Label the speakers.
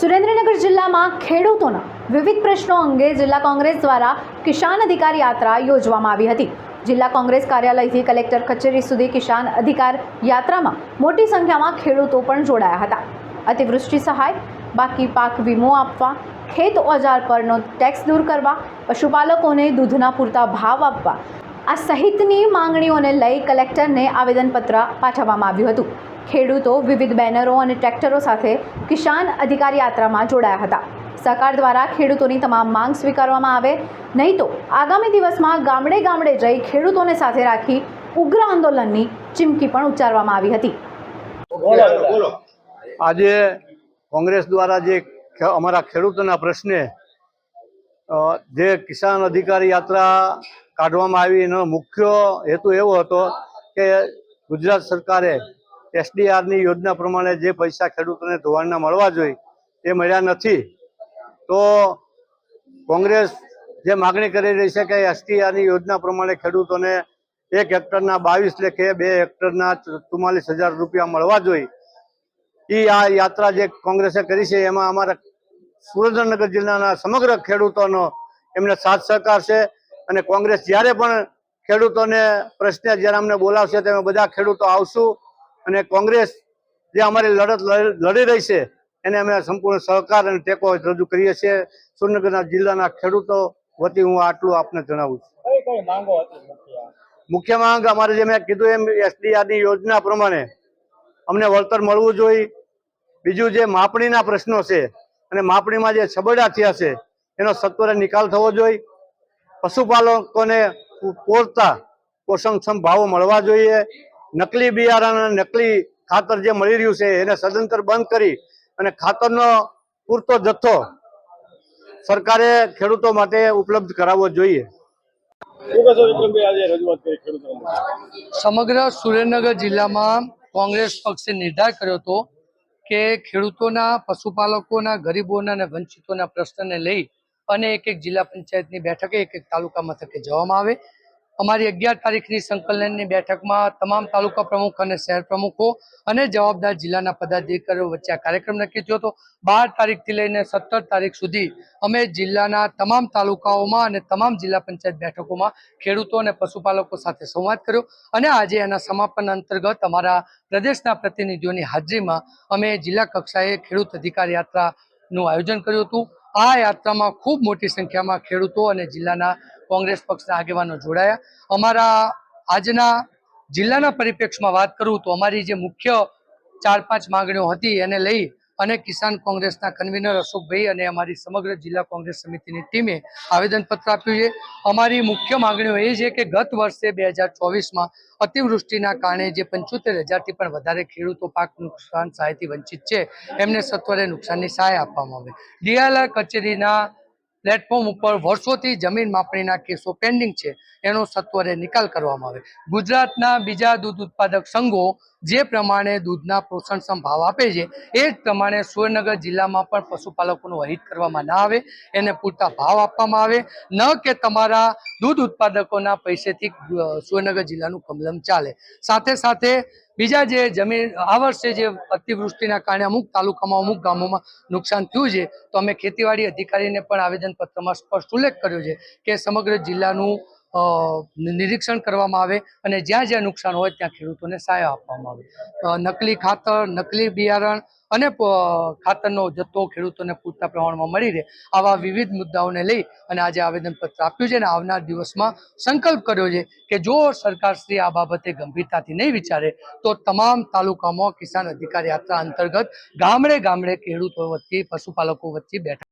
Speaker 1: સુરેન્દ્રનગર જિલ્લામાં ખેડૂતોના વિવિધ પ્રશ્નો અંગે જિલ્લા કોંગ્રેસ દ્વારા કિસાન અધિકાર યાત્રા યોજવામાં આવી હતી. જિલ્લા કોંગ્રેસ કાર્યાલયથી કલેક્ટર કચેરી સુધી કિસાન અધિકાર યાત્રામાં મોટી સંખ્યામાં ખેડૂતો પણ જોડાયા હતા. અતિવૃષ્ટિ સહાય, બાકી પાક વીમો આપવા, ખેત ઓજાર પરનો ટેક્સ દૂર કરવા, પશુપાલકોને દૂધના પૂરતા ભાવ આપવા, આ સહિતની માંગણીઓને લઈ કલેક્ટરને આવેદનપત્ર પાઠવવામાં આવ્યું હતું. ખેડૂતો વિવિધ બેનરો અને ટ્રેક્ટરો સાથે કિસાન અધિકાર યાત્રામાં જોડાયા હતા. સરકાર દ્વારા ખેડૂતોની તમામ માંગ સ્વીકારવામાં આવે. નહીં તો આગામી દિવસમાં ગામડે ગામડે જઈ ખેડૂતોને સાથે રાખી ઉગ્ર આંદોલનની ચીમકી પણ ઉચ્ચારવામાં આવી હતી.
Speaker 2: આજે કોંગ્રેસ દ્વારા જે અમારા ખેડૂતોના પ્રશ્ને જે કિસાન અધિકાર યાત્રા કાઢવામાં આવી એનો મુખ્ય હેતુ એવો હતો કે ગુજરાત સરકારે એસડીઆરની યોજના પ્રમાણે જે પૈસા ખેડૂતોને ધોવાણના મળવા જોઈએ એ મળ્યા નથી, તો કોંગ્રેસ જે માગણી કરી રહી છે કે એસટીઆરની યોજના પ્રમાણે ખેડૂતોને એક હેક્ટરના બાવીસ લેખે બે હેક્ટરના ચુમ્માલીસ હજાર રૂપિયા મળવા જોઈએ. એ આ યાત્રા જે કોંગ્રેસે કરી છે, એમાં અમારા સુરેન્દ્રનગર જિલ્લાના સમગ્ર ખેડૂતોનો એમને સાથ સહકાર છે અને કોંગ્રેસ જ્યારે પણ ખેડૂતોને પ્રશ્ન જ્યારે અમને બોલાવશે તેમાં બધા ખેડૂતો આવશું. અને કોંગ્રેસ જે અમારી લડત લડી રહી છે એને અમે સંપૂર્ણ સહકાર અને ટેકો રજૂ કરીએ છીએ. સુરેન્દ્રનગરના જિલ્લાના ખેડૂતો વતી હું આટલું આપને જણાવું છું.
Speaker 3: મુખ્ય?
Speaker 2: માંગ અમારે જે મેં કીધું એમ એસડીઆરની યોજના પ્રમાણે અમને વળતર મળવું જોઈએ. બીજું જે માપણીના પ્રશ્નો છે અને માપણીમાં જે છબડા થયા છે એનો સત્વરે નિકાલ થવો જોઈએ. પશુપાલકોને પૂરતા પોષણક્ષમ ભાવો મળવા જોઈએ. નકલી બિયારણ અને નકલી ખાતર જે મળી રહ્યું છે એને સદંતર બંધ કરી અને ખાતરનો પૂરતો જથ્થો સરકારે ખેડૂતો માટે ઉપલબ્ધ કરાવવો જોઈએ.
Speaker 4: સમગ્ર સુરેન્દ્રનગર જિલ્લામાં કોંગ્રેસ પક્ષે નિર્ધાર કર્યો હતો કે ખેડૂતોના પશુપાલકોના ગરીબોના અને વંચિતોના પ્રશ્નને લઈ અને એક એક જિલ્લા પંચાયતની બેઠકે એક એક તાલુકા મથકે જવામાં આવે. અમારી અગિયાર તારીખની સંકલનની બેઠકમાં તમામ તાલુકા પ્રમુખ અને શહેર પ્રમુખો અને જવાબદાર જિલ્લાના પદાધિકારીઓ વચ્ચે આ કાર્યક્રમ નક્કી થયો હતો. બાર તારીખથી લઈને સત્તર તારીખ સુધી અમે જિલ્લાના તમામ તાલુકાઓમાં અને તમામ જિલ્લા પંચાયત બેઠકોમાં ખેડૂતો અને પશુપાલકો સાથે સંવાદ કર્યો અને આજે એના સમાપન અંતર્ગત અમારા પ્રદેશના પ્રતિનિધિઓની હાજરીમાં અમે જિલ્લા કક્ષાએ ખેડૂત અધિકાર યાત્રાનું આયોજન કર્યું હતું. આ યાત્રામાં ખૂબ મોટી સંખ્યામાં ખેડૂતો અને જિલ્લાના કોંગ્રેસ પક્ષના આગેવાનો જોડાયા. અમારા આજના જિલ્લાના પરિપ્રેક્ષમાં વાત કરું તો અમારી જે મુખ્ય ચાર પાંચ માંગણીઓ હતી એને લઈ અને કિસાન કોંગ્રેસના કન્વીનર અશોકભાઈ અને અમારી સમગ્ર જિલ્લા કોંગ્રેસ સમિતિની ટીમે આવેદનપત્ર આપ્યું છે. અમારી મુખ્ય માંગણીઓ એ છે કે ગત વર્ષે બે હજાર ચોવીસમાં અતિવૃષ્ટિના કારણે જે પંચોતેર હજારથી પણ વધારે ખેડૂતો પાક નુકસાન સહાયથી વંચિત છે. એમને સત્વરે નુકસાનની સહાય આપવામાં આવે. ડીઆરઆર કચેરીના પ્લેટફોર્મ ઉપર વર્ષોથી જમીન માપણીના કેસો પેન્ડિંગ છે. એનો સત્વરે નિકાલ કરવામાં આવે. ગુજરાતના બીજા દૂધ ઉત્પાદક સંઘો જે પ્રમાણે દૂધના પોષણક્ષમ ભાવ આપે છે, એ જ પ્રમાણે સુરેન્દ્રનગર જિલ્લામાં પણ પશુપાલકોનું વહિત કરવામાં ના આવે, એને પૂરતા ભાવ આપવામાં આવે. ન કે તમારા દૂધ ઉત્પાદકોના પૈસેથી સુરેન્દ્રનગર જિલ્લાનું કમલમ ચાલે. સાથે સાથે બીજા જે જમીન, આ વર્ષે જે અતિવૃષ્ટિના કારણે અમુક તાલુકામાં, અમુક ગામોમાં નુકસાન થયું છે, તો અમે ખેતીવાડી અધિકારીને પણ આવેદનપત્રમાં સ્પષ્ટ ઉલ્લેખ કર્યો છે કે સમગ્ર જિલ્લાનું નિરીક્ષણ કરવામાં આવે અને જ્યાં જ્યાં નુકસાન હોય ત્યાં ખેડૂતોને સહાય આપવામાં આવે. નકલી ખાતર, નકલી બિયારણ અને ખાતરનો જથ્થો ખેડૂતોને પૂરતા પ્રમાણમાં મળી રહે આવા વિવિધ મુદ્દાઓને લઈ અને આજે આવેદનપત્ર આપ્યું છે અને આવનાર દિવસમાં સંકલ્પ કર્યો છે કે જો સરકારશ્રી આ બાબતે ગંભીરતાથી નહીં વિચારે, તો તમામ તાલુકામાં કિસાન અધિકાર યાત્રા અંતર્ગત ગામડે ગામડે ખેડૂતો વચ્ચે, પશુપાલકો વચ્ચે બેઠક